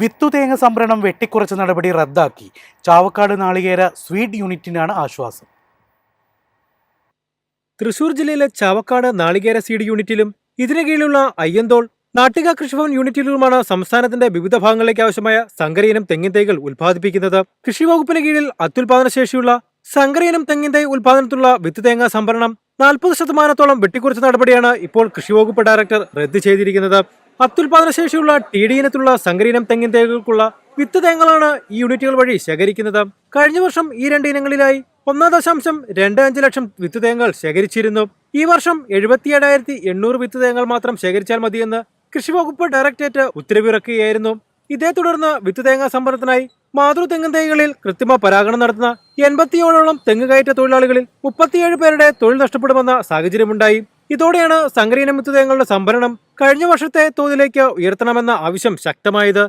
വിത്തുതേങ്ങ സംഭരണം വെട്ടിക്കുറച്ച നടപടി റദ്ദാക്കി. ചാവക്കാട് നാളികേര സ്വീറ്റ് യൂണിറ്റിനാണ് ആശ്വാസം. തൃശൂർ ജില്ലയിലെ ചാവക്കാട് നാളികേര സീഡ് യൂണിറ്റിലും ഇതിനു കീഴിലുള്ള അയ്യന്തോൾ നാട്ടിക കൃഷിഭവൻ യൂണിറ്റിലുമാണ് സംസ്ഥാനത്തിന്റെ വിവിധ ഭാഗങ്ങളിലേക്ക് ആവശ്യമായ സങ്കരയിനം തെങ്ങിൻ തൈകൾ ഉൽപ്പാദിപ്പിക്കുന്നത്. കൃഷി വകുപ്പിന് കീഴിൽ അത്യുൽപാദന ശേഷിയുള്ള സങ്കരയിനം തെങ്ങിൻ തൈ ഉൽപാദനത്തിലുള്ള വിത്ത് തേങ്ങ സംഭരണം നാൽപ്പത് ശതമാനത്തോളം വെട്ടിക്കുറച്ച നടപടിയാണ് ഇപ്പോൾ കൃഷി വകുപ്പ് ഡയറക്ടർ റദ്ദ് ചെയ്തിരിക്കുന്നത്. അത്യുൽപാദന ശേഷിയുള്ള ടി ഡി ഇനത്തിലുള്ള സങ്കരീനം തെങ്ങിൻ തേങ്ങകൾക്കുള്ള വിത്ത് തേങ്ങളാണ് ഈ യൂണിറ്റുകൾ വഴി ശേഖരിക്കുന്നത്. കഴിഞ്ഞ വർഷം ഈ രണ്ട് ഇനങ്ങളിലായി ഒന്നാം ദശാംശം രണ്ട് അഞ്ച് ലക്ഷം വിത്ത് തേങ്ങകൾ ശേഖരിച്ചിരുന്നു. ഈ വർഷം എഴുപത്തിയേഴായിരത്തി എണ്ണൂറ് വിത്ത് തേങ്ങകൾ മാത്രം ശേഖരിച്ചാൽ മതിയെന്ന് കൃഷി വകുപ്പ് ഡയറക്ടറേറ്റ് ഉത്തരവിറക്കുകയായിരുന്നു. ഇതേ തുടർന്ന് വിത്ത് തേങ്ങ സംഭരണത്തിനായി മാതൃ തെങ്ങിൻ തൈകളിൽ കൃത്രിമ പരാഗണം നടത്തുന്ന എൺപത്തിയോളോളം തെങ്ങ് കയറ്റ തൊഴിലാളികളിൽ മുപ്പത്തിയേഴ് പേരുടെ തൊഴിൽ നഷ്ടപ്പെടുമെന്ന സാഹചര്യമുണ്ടായി. ഇതോടെയാണ് സങ്കരീന വിത്ത് സംഭരണം കഴിഞ്ഞ വർഷത്തെ തോതിലേക്ക് ഉയർത്തണമെന്ന ആവശ്യം ശക്തമായത്.